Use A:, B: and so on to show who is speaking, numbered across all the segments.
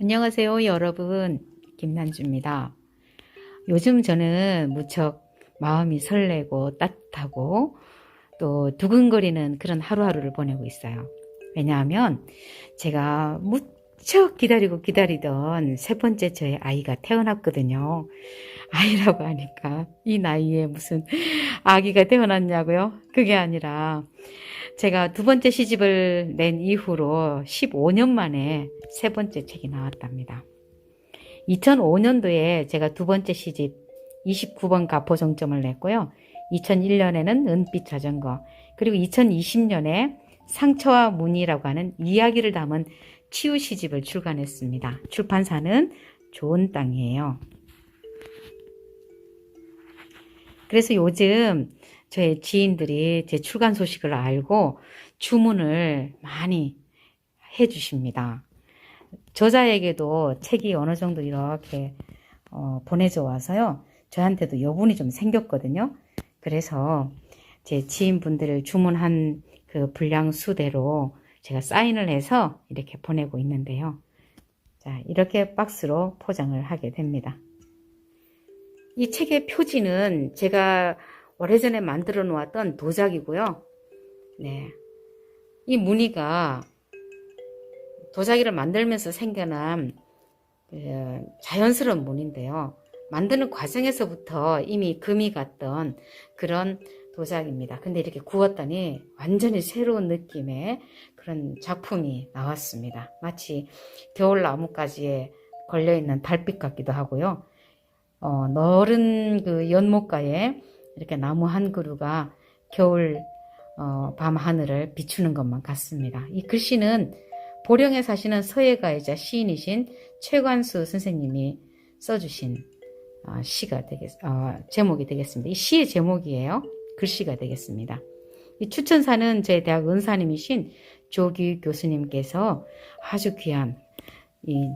A: 안녕하세요, 여러분. 김난주입니다. 요즘 저는 무척 마음이 설레고 따뜻하고 또 두근거리는 그런 하루하루를 보내고 있어요. 왜냐하면 제가 무척 기다리고 기다리던 세 번째 저의 아이가 태어났거든요. 아이라고 하니까 이 나이에 무슨 아기가 태어났냐고요? 그게 아니라 제가 두 번째 시집을 낸 이후로 15년 만에 세 번째 책이 나왔답니다. 2005년도에 제가 두 번째 시집 29번 가포정점을 냈고요. 2001년에는 은빛 자전거, 그리고 2020년에 상처와 문이라고 하는 이야기를 담은 치유 시집을 출간했습니다. 출판사는 좋은 땅이에요. 그래서 요즘 저의 지인들이 제 출간 소식을 알고 주문을 많이 해주십니다. 저자에게도 책이 어느 정도 이렇게 어, 보내져 와서요. 저한테도 여분이 좀 생겼거든요. 그래서 제 지인분들을 주문한 그 분량 수대로 제가 사인을 해서 이렇게 보내고 있는데요. 자, 이렇게 박스로 포장을 하게 됩니다. 이 책의 표지는 제가 오래전에 만들어 놓았던 도자기고요. 네. 이 무늬가 도자기를 만들면서 생겨난 그 자연스러운 무늬인데요. 만드는 과정에서부터 이미 금이 갔던 그런 도자기입니다. 근데 이렇게 구웠더니 완전히 새로운 느낌의 그런 작품이 나왔습니다. 마치 겨울 나뭇가지에 걸려있는 달빛 같기도 하고요. 어, 너른 그 연못가에 이렇게 나무 한 그루가 겨울 어, 밤 하늘을 비추는 것만 같습니다. 이 글씨는 보령에 사시는 서예가이자 시인이신 최관수 선생님이 써주신 어, 시가 되겠, 어, 제목이 되겠습니다. 이 시의 제목이에요. 글씨가 되겠습니다. 이 추천사는 제 대학 은사님이신 조규 교수님께서 아주 귀한 이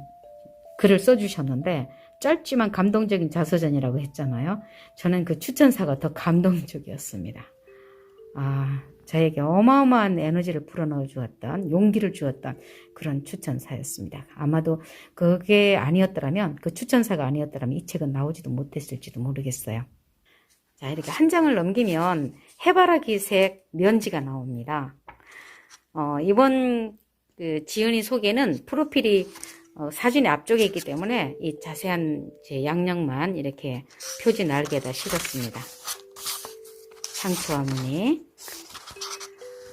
A: 글을 써주셨는데 짧지만 감동적인 자서전이라고 했잖아요. 저는 그 추천사가 더 감동적이었습니다. 아, 저에게 어마어마한 에너지를 불어넣어 주었던, 용기를 주었던 그런 추천사였습니다. 아마도 그게 아니었더라면, 그 추천사가 아니었더라면 이 책은 나오지도 못했을지도 모르겠어요. 자, 이렇게 한 장을 넘기면 해바라기색 면지가 나옵니다. 어, 이번 그 지은이 소개는 프로필이 어, 사진의 앞쪽에 있기 때문에 이 자세한 제 양력만 이렇게 표지 날개에다 실었습니다. 상처와 무늬.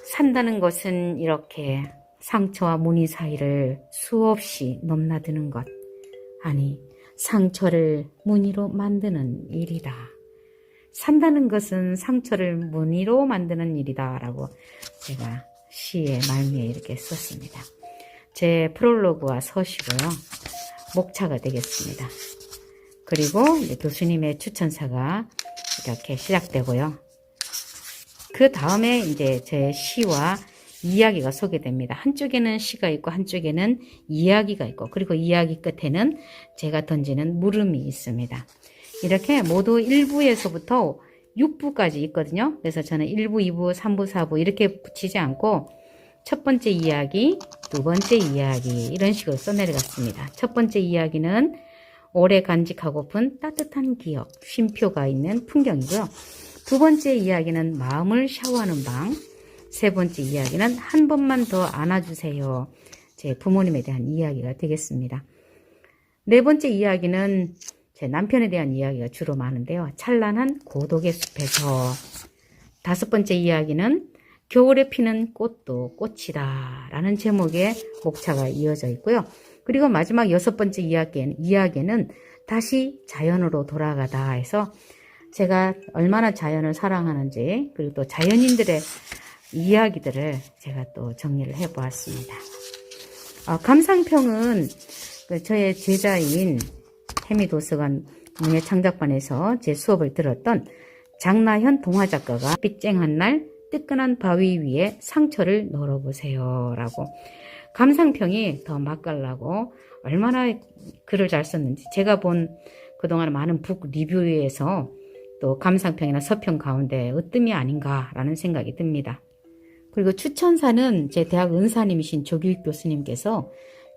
A: 산다는 것은 이렇게 상처와 무늬 사이를 수없이 넘나드는 것. 아니, 상처를 무늬로 만드는 일이다. 산다는 것은 상처를 무늬로 만드는 일이다. 라고 제가 시의 말미에 이렇게 썼습니다. 제 프롤로그와 서시고요. 목차가 되겠습니다. 그리고 교수님의 추천사가 이렇게 시작되고요. 그 다음에 이제 제 시와 이야기가 소개됩니다. 한쪽에는 시가 있고 한쪽에는 이야기가 있고 그리고 이야기 끝에는 제가 던지는 물음이 있습니다. 이렇게 모두 1부에서부터 6부까지 있거든요. 그래서 저는 1부, 2부, 3부, 4부 이렇게 붙이지 않고 첫 번째 이야기, 두 번째 이야기 이런 식으로 써내려갔습니다. 첫 번째 이야기는 오래 간직하고픈 따뜻한 기억, 쉼표가 있는 풍경이고요. 두 번째 이야기는 마음을 샤워하는 방, 세 번째 이야기는 한 번만 더 안아주세요. 제 부모님에 대한 이야기가 되겠습니다. 네 번째 이야기는 제 남편에 대한 이야기가 주로 많은데요. 찬란한 고독의 숲에서 다섯 번째 이야기는 겨울에 피는 꽃도 꽃이다 라는 제목의 목차가 이어져 있고요. 그리고 마지막 여섯 번째 이야기는, 이야기는 다시 자연으로 돌아가다 해서 제가 얼마나 자연을 사랑하는지 그리고 또 자연인들의 이야기들을 제가 또 정리를 해 보았습니다. 어, 감상평은 그 저의 제자인 해미도서관 문예창작반에서 제 수업을 들었던 장나현 동화작가가 빗쟁한 날 뜨끈한 바위 위에 상처를 널어보세요. 라고. 감상평이 더 맛깔나고 얼마나 글을 잘 썼는지 제가 본 그동안 많은 북 리뷰에서 또 감상평이나 서평 가운데 으뜸이 아닌가라는 생각이 듭니다. 그리고 추천사는 제 대학 은사님이신 조규익 교수님께서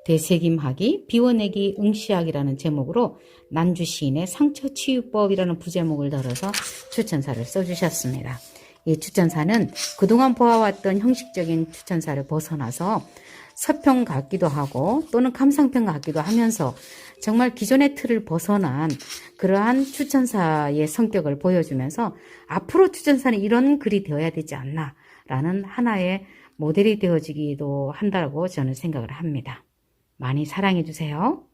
A: 되새김하기, 비워내기, 응시하기라는 제목으로 난주 시인의 상처 치유법이라는 부제목을 달아서 추천사를 써주셨습니다. 이 추천사는 그동안 보아왔던 형식적인 추천사를 벗어나서 서평 같기도 하고 또는 감상평 같기도 하면서 정말 기존의 틀을 벗어난 그러한 추천사의 성격을 보여주면서 앞으로 추천사는 이런 글이 되어야 되지 않나 라는 하나의 모델이 되어지기도 한다고 저는 생각을 합니다. 많이 사랑해 주세요.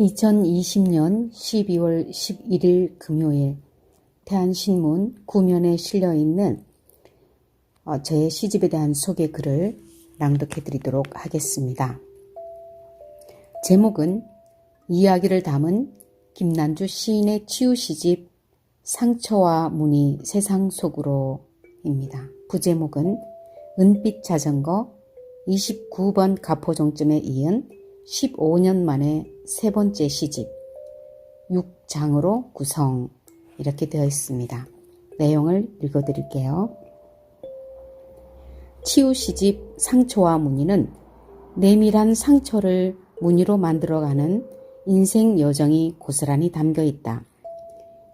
A: (2020년 12월 11일) 금요일 대한신문 구면에 실려 있는 어, 저의 시집에 대한 소개 글을 낭독해 드리도록 하겠습니다. 제목은 이야기를 담은 김난주 시인의 치유 시집 상처와 문이 세상 속으로입니다. 부제목은 은빛 자전거 29번 가포종점에 이은 15년 만에 세 번째 시집 6장으로 구성 이렇게 되어 있습니다. 내용을 읽어 드릴게요. 치유 시집 상처와 무늬는 내밀한 상처를 무늬로 만들어가는 인생 여정이 고스란히 담겨 있다.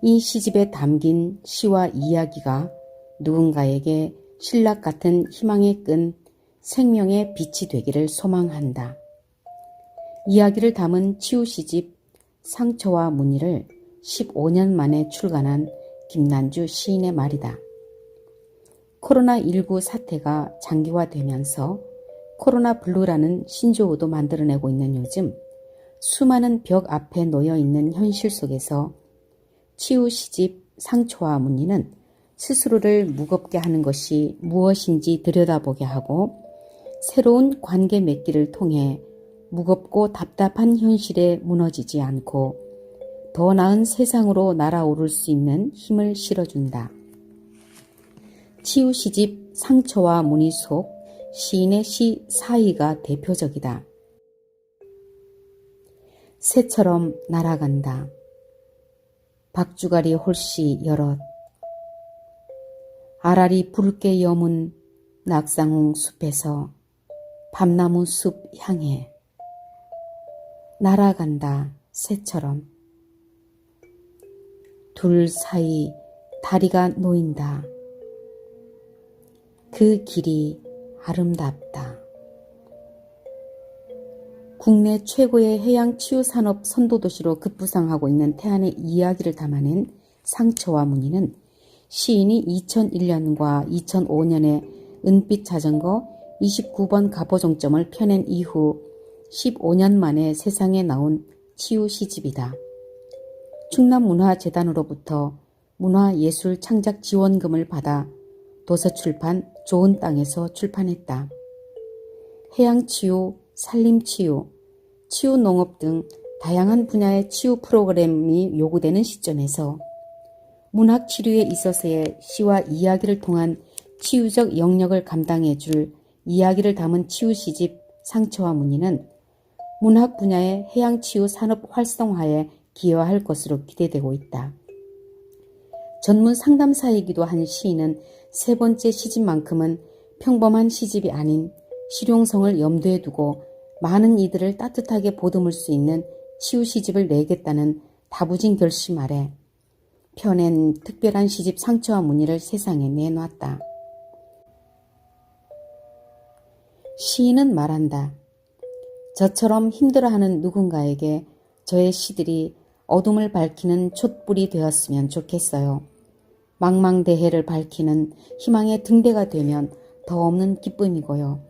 A: 이 시집에 담긴 시와 이야기가 누군가에게 신락 같은 희망의 끈, 생명의 빛이 되기를 소망한다. 이야기를 담은 치유 시집 상처와 무늬를 15년 만에 출간한 김난주 시인의 말이다. 코로나19 사태가 장기화되면서 코로나 블루라는 신조어도 만들어내고 있는 요즘 수많은 벽 앞에 놓여 있는 현실 속에서 치유 시집 상처와 무늬는 스스로를 무겁게 하는 것이 무엇인지 들여다보게 하고 새로운 관계 맺기를 통해 무겁고 답답한 현실에 무너지지 않고 더 나은 세상으로 날아오를 수 있는 힘을 실어준다. 치유 시집 상처와 무늬 속 시인의 시 사이가 대표적이다. 새처럼 날아간다. 박주가리 홀씨 여럿. 아라리 붉게 여문 낙상홍 숲에서 밤나무 숲 향해 날아간다 새처럼 둘 사이 다리가 놓인다. 그 길이 아름답다. 국내 최고의 해양 치유 산업 선도 도시로 급부상하고 있는 태안의 이야기를 담아낸 상처와 무늬는 시인이 2001년과 2005년에 은빛 자전거 29번 가보종점을 펴낸 이후 15년 만에 세상에 나온 치유 시집이다. 충남문화재단으로부터 문화예술 창작 지원금을 받아 도서출판 좋은 땅에서 출판했다. 해양치유, 산림치유, 치유농업 등 다양한 분야의 치유 프로그램이 요구되는 시점에서 문학치료에 있어서의 시와 이야기를 통한 치유적 영역을 감당해 줄 이야기를 담은 치유시집 상처와 무늬는 문학 분야의 해양 치유 산업 활성화에 기여할 것으로 기대되고 있다. 전문 상담사이기도 한 시인은 세 번째 시집만큼은 평범한 시집이 아닌 실용성을 염두에 두고 많은 이들을 따뜻하게 보듬을 수 있는 치유 시집을 내겠다는 다부진 결심 아래 펴낸 특별한 시집 상처와 무늬를 세상에 내놨다. 시인은 말한다. 저처럼 힘들어하는 누군가에게 저의 시들이 어둠을 밝히는 촛불이 되었으면 좋겠어요. 망망대해를 밝히는 희망의 등대가 되면 더 없는 기쁨이고요.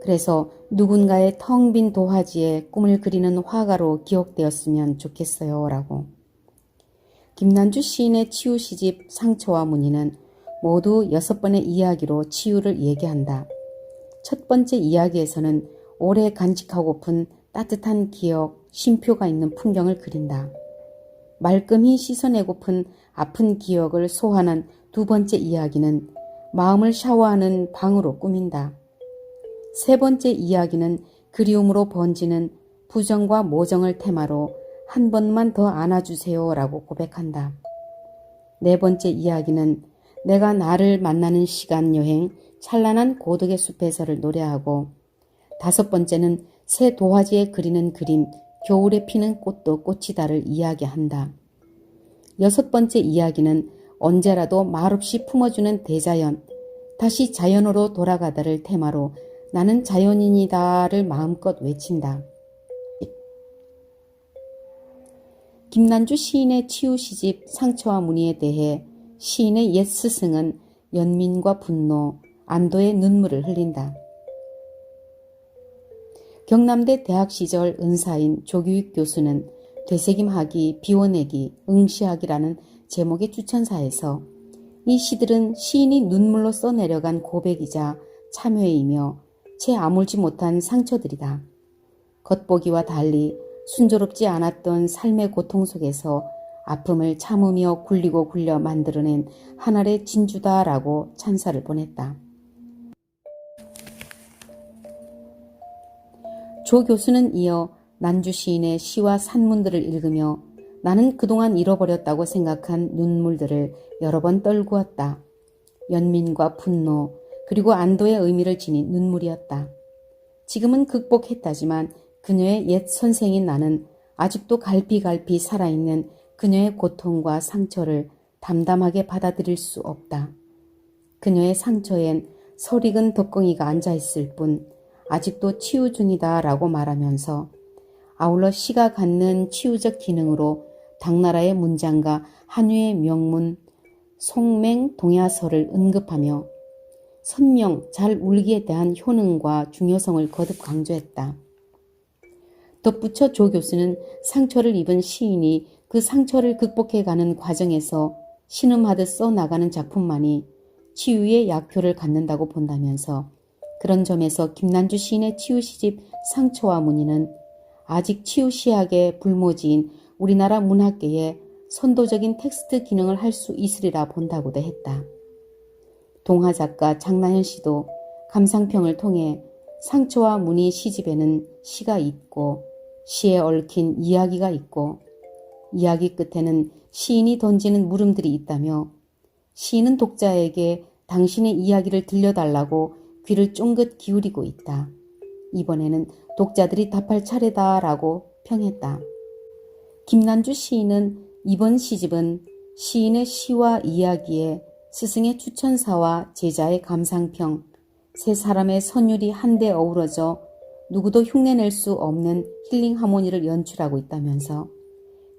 A: 그래서 누군가의 텅 빈 도화지에 꿈을 그리는 화가로 기억되었으면 좋겠어요. 라고. 김난주 시인의 치유 시집 상처와 무늬는 모두 여섯 번의 이야기로 치유를 얘기한다. 첫 번째 이야기에서는 오래 간직하고픈 따뜻한 기억, 쉼표가 있는 풍경을 그린다. 말끔히 씻어내고픈 아픈 기억을 소환한 두 번째 이야기는 마음을 샤워하는 방으로 꾸민다. 세 번째 이야기는 그리움으로 번지는 부정과 모정을 테마로 한 번만 더 안아주세요 라고 고백한다. 네 번째 이야기는 내가 나를 만나는 시간 여행 찬란한 고독의 숲에서를 노래하고 다섯 번째는 새 도화지에 그리는 그림 겨울에 피는 꽃도 꽃이다를 이야기한다. 여섯 번째 이야기는 언제라도 말없이 품어주는 대자연, 다시 자연으로 돌아가다를 테마로 나는 자연인이다를 마음껏 외친다. 김난주 시인의 치유 시집 상처와 무늬에 대해 시인의 옛 스승은 연민과 분노, 안도의 눈물을 흘린다. 경남대 대학 시절 은사인 조규익 교수는 되새김하기, 비워내기, 응시하기라는 제목의 추천사에서 이 시들은 시인이 눈물로 써내려간 고백이자 참회이며 채 아물지 못한 상처들이다. 겉보기와 달리 순조롭지 않았던 삶의 고통 속에서 아픔을 참으며 굴리고 굴려 만들어낸 하늘의 진주다라고 찬사를 보냈다. 조 교수는 이어 난주 시인의 시와 산문들을 읽으며 나는 그동안 잃어버렸다고 생각한 눈물들을 여러 번 떨구었다. 연민과 분노, 그리고 안도의 의미를 지닌 눈물이었다. 지금은 극복했다지만 그녀의 옛 선생인 나는 아직도 갈피갈피 살아있는 그녀의 고통과 상처를 담담하게 받아들일 수 없다. 그녀의 상처엔 설익은 덕공이가 앉아있을 뿐 아직도 치유 중이다 라고 말하면서 아울러 시가 갖는 치유적 기능으로 당나라의 문장과 한유의 명문 송맹 동야서를 언급하며 선명, 잘 울기에 대한 효능과 중요성을 거듭 강조했다. 덧붙여 조 교수는 상처를 입은 시인이 그 상처를 극복해가는 과정에서 신음하듯 써나가는 작품만이 치유의 약효를 갖는다고 본다면서 그런 점에서 김난주 시인의 치유 시집 상처와 무늬는 아직 치유 시학의 불모지인 우리나라 문학계에 선도적인 텍스트 기능을 할 수 있으리라 본다고도 했다. 동화 작가 장나현 씨도 감상평을 통해 상처와 무늬 시집에는 시가 있고 시에 얽힌 이야기가 있고 이야기 끝에는 시인이 던지는 물음들이 있다며 시인은 독자에게 당신의 이야기를 들려달라고 귀를 쫑긋 기울이고 있다. 이번에는 독자들이 답할 차례다라고 평했다. 김난주 시인은 이번 시집은 시인의 시와 이야기에 스승의 추천사와 제자의 감상평, 세 사람의 선율이 한데 어우러져 누구도 흉내낼 수 없는 힐링 하모니를 연출하고 있다면서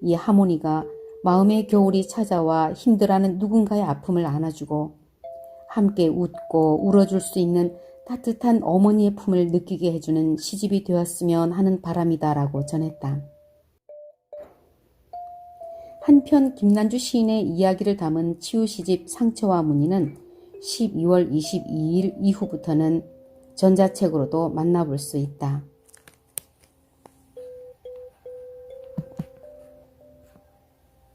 A: 이 하모니가 마음의 겨울이 찾아와 힘들어하는 누군가의 아픔을 안아주고 함께 웃고 울어줄 수 있는 따뜻한 어머니의 품을 느끼게 해주는 시집이 되었으면 하는 바람이다 라고 전했다. 한편 김난주 시인의 이야기를 담은 치유 시집 상처와 무늬는 12월 22일 이후부터는 전자책으로도 만나볼 수 있다.